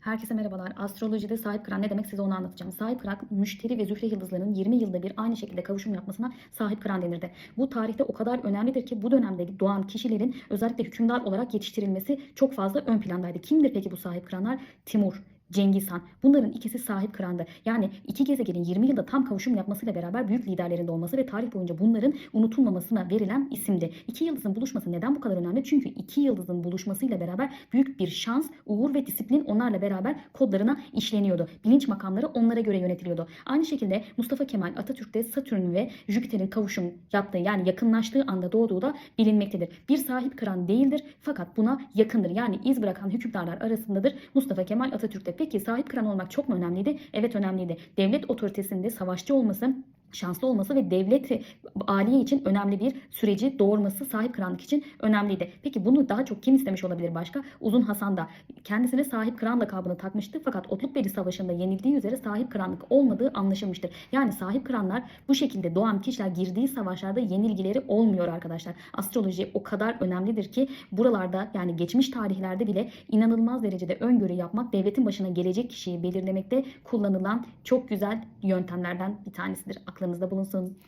Herkese merhabalar. Astrolojide sahip kıran ne demek size onu anlatacağım. Sahip kıran müşteri ve zühre yıldızlarının 20 yılda bir aynı şekilde kavuşum yapmasına sahip kıran denirdi. Bu tarihte o kadar önemlidir ki bu dönemde doğan kişilerin özellikle hükümdar olarak yetiştirilmesi çok fazla ön plandaydı. Kimdir peki bu sahip kıranlar? Timur, Cengiz Han. Bunların ikisi sahip kırandı. Yani iki gezegenin 20 yılda tam kavuşum yapmasıyla beraber büyük liderlerinde olması ve tarih boyunca bunların unutulmamasına verilen isimdi. İki yıldızın buluşması neden bu kadar önemli? Çünkü iki yıldızın buluşmasıyla beraber büyük bir şans, uğur ve disiplin onlarla beraber kodlarına işleniyordu. Bilinç makamları onlara göre yönetiliyordu. Aynı şekilde Mustafa Kemal Atatürk'te Satürn ve Jüpiter'in kavuşum yaptığı yani yakınlaştığı anda doğduğu da bilinmektedir. Bir sahip kıran değildir fakat buna yakındır. Yani iz bırakan hükümdarlar arasındadır Mustafa Kemal Atatürk'te. Peki sahip kıran olmak çok mu önemliydi? Evet önemliydi. Devlet otoritesinde savaşçı olması şanslı olması ve devleti aliye için önemli bir süreci doğurması sahip kıranlık için önemliydi. Peki bunu daha çok kim istemiş olabilir başka? Uzun Hasan da kendisine sahip kıran lakabını takmıştı fakat Otlukbeli Savaşı'nda yenildiği üzere sahip kıranlık olmadığı anlaşılmıştır. Yani sahip kıranlar bu şekilde doğan kişiler girdiği savaşlarda yenilgileri olmuyor arkadaşlar. Astroloji o kadar önemlidir ki buralarda yani geçmiş tarihlerde bile inanılmaz derecede öngörü yapmak devletin başına gelecek kişiyi belirlemekte kullanılan çok güzel yöntemlerden bir tanesidir. Aklınızda bulunsun.